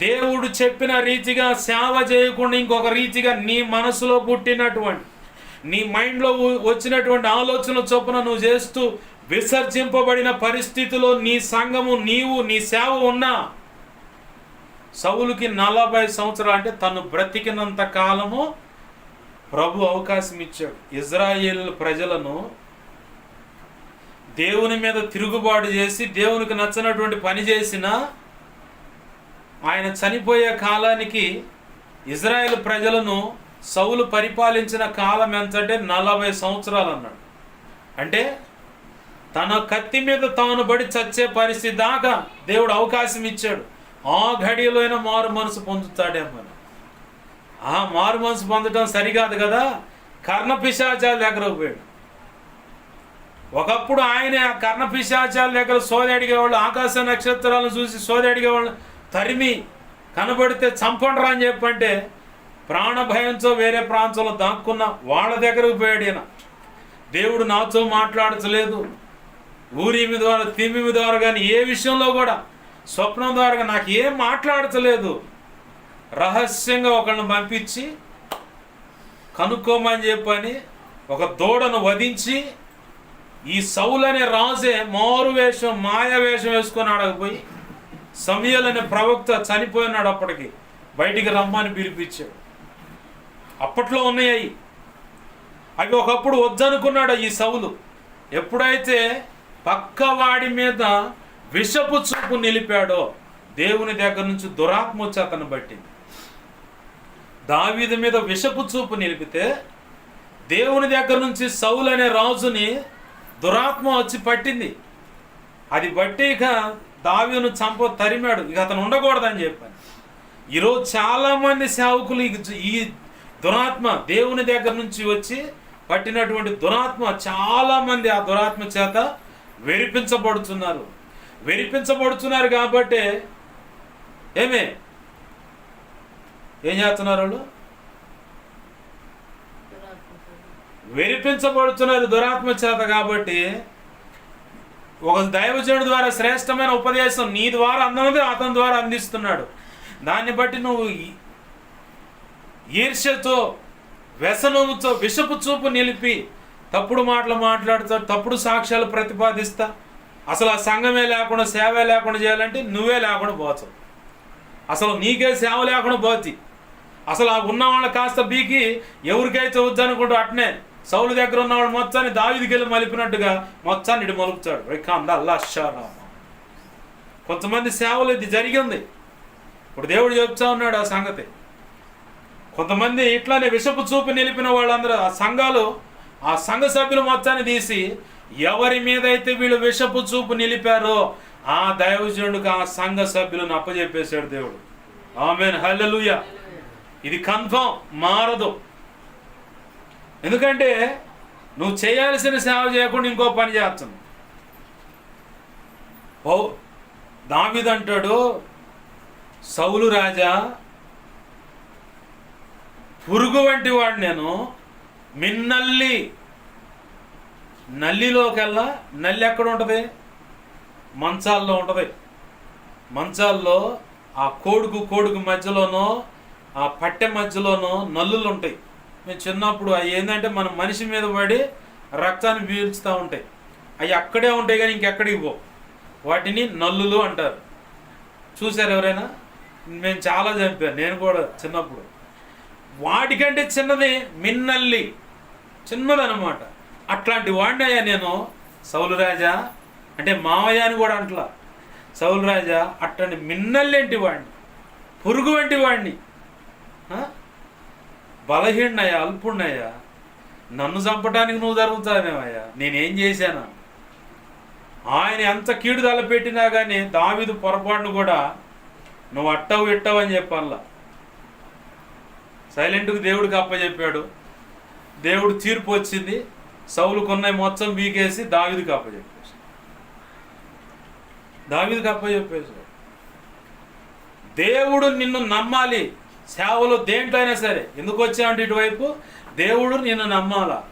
దేవుడు చెప్పిన రీతిగా సేవ చేయకుండా ఇంకొక రీతిగా నీ మనసులో పుట్టినటువంటి నీ మైండ్లో వచ్చినటువంటి ఆలోచన చొప్పున నువ్వు చేస్తూ విసర్జింపబడిన పరిస్థితిలో నీ సంఘము నీవు నీ సేవ ఉన్నా సౌలుకి నలభై సంవత్సరాలు అంటే తను బ్రతికినంత కాలము ప్రభు అవకాశం ఇచ్చాడు. ఇజ్రాయేల్ ప్రజలను దేవుని మీద తిరుగుబాటు చేసి దేవునికి నచ్చినటువంటి పని చేసినా ఆయన చనిపోయే కాలానికి ఇజ్రాయెల్ ప్రజలను సౌలు పరిపాలించిన కాలం ఎంతంటే? నలభై సంవత్సరాలు అన్నాడు. అంటే తన కత్తి మీద తాను బడి చచ్చే పరిస్థితి దాకా దేవుడు అవకాశం ఇచ్చాడు. ఆ ఘడియలో అయినా మారు మనసు పొందుతాడేమో అని. ఆ మారు మనసు పొందడం సరికాదు కదా? కర్ణపిశాచాల దగ్గర పోయాడు ఒకప్పుడు ఆయన ఆ కర్ణ పిశాచాల దగ్గర సోది అడిగేవాళ్ళు ఆకాశ నక్షత్రాలను చూసి సోది అడిగేవాళ్ళు తరిమి కనబడితే చంపండ్రా అని చెప్పంటే ప్రాణభయంతో వేరే ప్రాంతంలో దాక్కున్న వాళ్ళ దగ్గరకు పోయాడు ఈయన. దేవుడు నాతో మాట్లాడచలేదు ఊరిమి ద్వారా తిమ్మి ద్వారా కానీ ఏ విషయంలో కూడా స్వప్నం ద్వారా నాకు ఏం మాట్లాడచలేదు రహస్యంగా ఒకళ్ళని పంపించి కనుక్కోమని చెప్పని ఒక దూడను వధించి ఈ సౌలు అనే రాజే మారు వేషం మాయ వేషం వేసుకొని అడగపోయి సమయల్ అనే ప్రవక్త చనిపోయినాడు అప్పటికి. బయటికి రమ్మని పిలిపించాడు. అప్పట్లో ఉన్నాయి అవి ఒకప్పుడు వద్దనుకున్నాడు ఈ సవులు ఎప్పుడైతే పక్కవాడి మీద విషపు చూపు నిలిపాడో దేవుని దగ్గర నుంచి దురాత్మ వచ్చి అతను పట్టింది. దావీది మీద విషపు చూపు నిలిపితే దేవుని దగ్గర నుంచి సౌలు అనే రాజుని దురాత్మ వచ్చి పట్టింది. అది బట్టి ఇక దావీను చంప తరిమాడు. ఇక అతను ఉండకూడదని చెప్పాను. ఈరోజు చాలామంది సేవకులు ఈ దురాత్మ దేవుని దగ్గర నుంచి వచ్చి పట్టినటువంటి దురాత్మ చాలామంది ఆ దురాత్మ చేత వెరిపించబడుతున్నారు. వెరిపించబడుతున్నారు కాబట్టి ఏమే? ఏం చేస్తున్నారు వాళ్ళు? వెరిపించబడుతున్నారు దురాత్మ చేత కాబట్టి ఒక దైవజనుడు ద్వారా శ్రేష్టమైన ఉపదేశం నీ ద్వారా అందనది అతని ద్వారా అందిస్తున్నాడు. దాన్ని బట్టి నువ్వు ఈ- ఈర్ష్యతో వ్యసనముతో విషపు చూపు నిలిపి తప్పుడు మాటలు మాట్లాడుతా తప్పుడు సాక్ష్యాలు ప్రతిపాదిస్తా. అసలు ఆ సంఘమే లేకుండా సేవే లేకుండా చేయాలంటే నువ్వే లేకుండా పోతావు. అసలు నీకే సేవ లేకుండా పోతి. అసలు ఆ ఉన్న వాళ్ళ కాస్త బీకి ఎవరికైతే వద్దనుకుంటూ అట్నే సౌలు దగ్గర ఉన్నవాడు మొత్తాన్ని దావిదికి వెళ్ళి మలిపినట్టుగా మొత్తాన్ని ఇటు మలుపుతాడు. వైకాంద అల్లాషారామ కొంతమంది సేవలు ఇది జరిగింది. ఇప్పుడు దేవుడు చెప్తా ఉన్నాడు ఆ సంగతి. కొంతమంది ఇట్లానే విషపు చూపు నిలిపిన వాళ్ళందరూ ఆ సంఘాలు ఆ సంఘ సభ్యులు మొత్తాన్ని తీసి ఎవరి మీద అయితే వీళ్ళు విషపు చూపు నిలిపారో ఆ దైవజనుడికి ఆ సంఘ సభ్యులను అప్పజెప్పేశాడు దేవుడు. ఆమెన్. హల్లెలూయ. ఇది కన్ఫర్మ్ మారదు. ఎందుకంటే నువ్వు చేయాల్సిన సేవ చేయకుండా ఇంకో పని చేస్తున్నావు. ఓ దావిదంటాడు సౌలు రాజా పురుగు వంటి వాడు నేను మిన్నల్లి నల్లిలోకెల్లా నల్లి ఎక్కడ ఉంటుంది? మంచాల్లో ఉంటుంది. మంచాల్లో ఆ కోడుకు కోడుకు మధ్యలోనో ఆ పట్టె మధ్యలోనో నల్లులు ఉంటాయి. మేము చిన్నప్పుడు అవి ఏంటంటే మన మనిషి మీద పడి రక్తాన్ని పీల్చుతూ ఉంటాయి. అవి అక్కడే ఉంటాయి కానీ ఇంకెక్కడికి పో వాటిని నల్లులు అంటారు. చూశారు ఎవరైనా? మేము చాలా చంపాను. నేను కూడా చిన్నప్పుడు. వాటికంటే చిన్నది మిన్నల్లి. చిన్నదనమాట అట్లాంటి వాడినయ్యా నేను. సౌలు రాజా అంటే మావయ్య అని కూడా అంటలా. సౌలు రాజా అట్లాంటి మిన్నల్లేంటి వాడిని. పురుగు వంటి వాడిని. బలహీనయ్యా అల్పుణ్ణయ్యా నన్ను చంపడానికి నువ్వు జరుగుతావేమయ్యా నేనేం చేశాను? ఆయన ఎంత కీడు తలపెట్టినా కానీ దావిదు పొరపాటును కూడా నువ్వు అట్టవు ఇట్టవు అని చెప్పాలా? సైలెంట్గా దేవుడికి అప్పచెప్పాడు దేవుడు తీర్పు వచ్చింది. సౌలుకున్నాయి మొత్తం బీకేసి దావిదికి అప్పచెప్పేసి దావిదికి అప్పచెప్పేసి దేవుడు నిన్ను నమ్మాలి. సేవలో దేంట్లో అయినా సరే ఎందుకు వచ్చావంటే ఇటువైపు? దేవుడు నిన్ను నమ్మాలా?